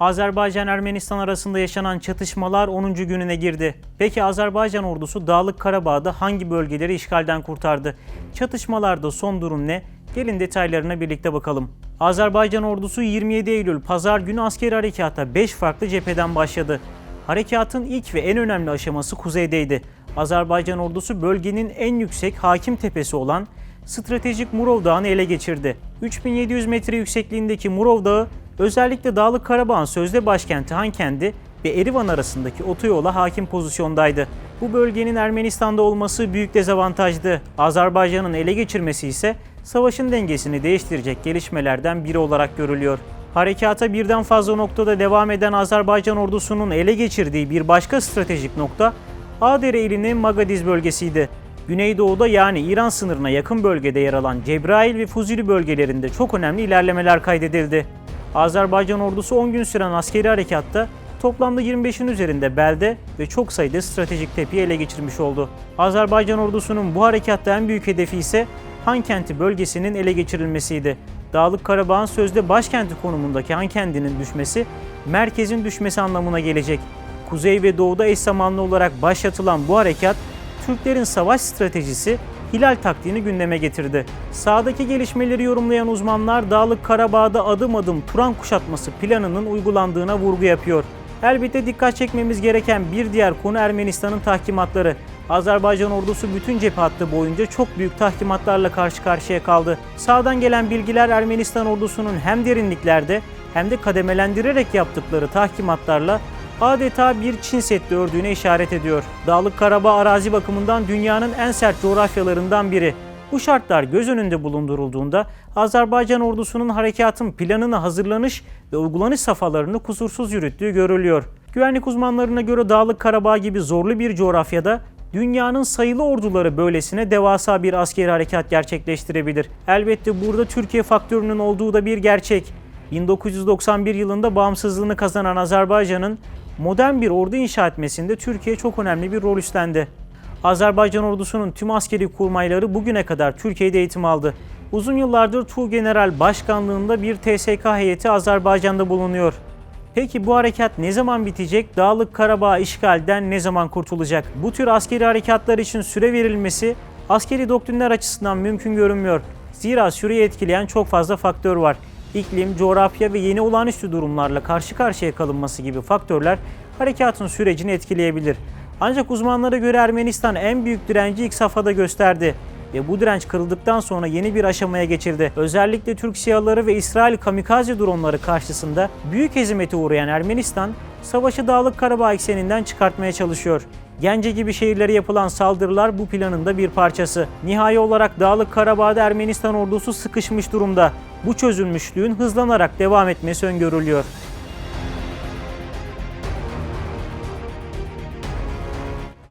Azerbaycan-Ermenistan arasında yaşanan çatışmalar 10. gününe girdi. Peki Azerbaycan ordusu Dağlık Karabağ'da hangi bölgeleri işgalden kurtardı? Çatışmalarda son durum ne? Gelin detaylarına birlikte bakalım. Azerbaycan ordusu 27 Eylül pazar günü askeri harekata 5 farklı cepheden başladı. Harekatın ilk ve en önemli aşaması kuzeydeydi. Azerbaycan ordusu bölgenin en yüksek hakim tepesi olan stratejik Murov Dağı'nı ele geçirdi. 3700 metre yüksekliğindeki Murov Dağı özellikle Dağlık Karabağ'ın sözde başkenti Hankendi ve Erivan arasındaki otoyola hakim pozisyondaydı. Bu bölgenin Ermenistan'da olması büyük dezavantajdı. Azerbaycan'ın ele geçirmesi ise savaşın dengesini değiştirecek gelişmelerden biri olarak görülüyor. Harekata birden fazla noktada devam eden Azerbaycan ordusunun ele geçirdiği bir başka stratejik nokta Adere ilinin Magadiz bölgesiydi. Güneydoğuda yani İran sınırına yakın bölgede yer alan Cebrail ve Fuzuli bölgelerinde çok önemli ilerlemeler kaydedildi. Azerbaycan ordusu 10 gün süren askeri harekatta toplamda 25'in üzerinde belde ve çok sayıda stratejik tepeyi ele geçirmiş oldu. Azerbaycan ordusunun bu harekatta en büyük hedefi ise Hankenti bölgesinin ele geçirilmesiydi. Dağlık Karabağ'ın sözde başkenti konumundaki Hankendi'nin düşmesi, merkezin düşmesi anlamına gelecek. Kuzey ve doğuda eş zamanlı olarak başlatılan bu harekat, Türklerin savaş stratejisi Hilal taktiğini gündeme getirdi. Sağdaki gelişmeleri yorumlayan uzmanlar Dağlık Karabağ'da adım adım Turan kuşatması planının uygulandığına vurgu yapıyor. Elbette dikkat çekmemiz gereken bir diğer konu Ermenistan'ın tahkimatları. Azerbaycan ordusu bütün cephe hattı boyunca çok büyük tahkimatlarla karşı karşıya kaldı. Sağdan gelen bilgiler Ermenistan ordusunun hem derinliklerde hem de kademelendirerek yaptıkları tahkimatlarla adeta bir Çin Seddi ördüğüne işaret ediyor. Dağlık Karabağ arazi bakımından dünyanın en sert coğrafyalarından biri. Bu şartlar göz önünde bulundurulduğunda Azerbaycan ordusunun harekatın planını hazırlanış ve uygulanış safhalarını kusursuz yürüttüğü görülüyor. Güvenlik uzmanlarına göre Dağlık Karabağ gibi zorlu bir coğrafyada dünyanın sayılı orduları böylesine devasa bir askeri harekat gerçekleştirebilir. Elbette burada Türkiye faktörünün olduğu da bir gerçek. 1991 yılında bağımsızlığını kazanan Azerbaycan'ın modern bir ordu inşa etmesinde Türkiye çok önemli bir rol üstlendi. Azerbaycan ordusunun tüm askeri kurmayları bugüne kadar Türkiye'de eğitim aldı. Uzun yıllardır Tuğgeneral Başkanlığında bir TSK heyeti Azerbaycan'da bulunuyor. Peki bu harekat ne zaman bitecek? Dağlık Karabağ işgalden ne zaman kurtulacak? Bu tür askeri harekatlar için süre verilmesi askeri doktrinler açısından mümkün görünmüyor. Zira süreyi etkileyen çok fazla faktör var. İklim, coğrafya ve yeni olağanüstü durumlarla karşı karşıya kalınması gibi faktörler harekatın sürecini etkileyebilir. Ancak uzmanlara göre Ermenistan en büyük direnci ilk safhada gösterdi ve bu direnç kırıldıktan sonra yeni bir aşamaya geçirdi. Özellikle Türk SİHA'ları ve İsrail kamikaze dronları karşısında büyük hezimete uğrayan Ermenistan, savaşı Dağlık Karabağ ekseninden çıkartmaya çalışıyor. Gence gibi şehirlere yapılan saldırılar bu planın da bir parçası. Nihai olarak Dağlık Karabağ'da Ermenistan ordusu sıkışmış durumda. Bu çözülmüşlüğün hızlanarak devam etmesi öngörülüyor.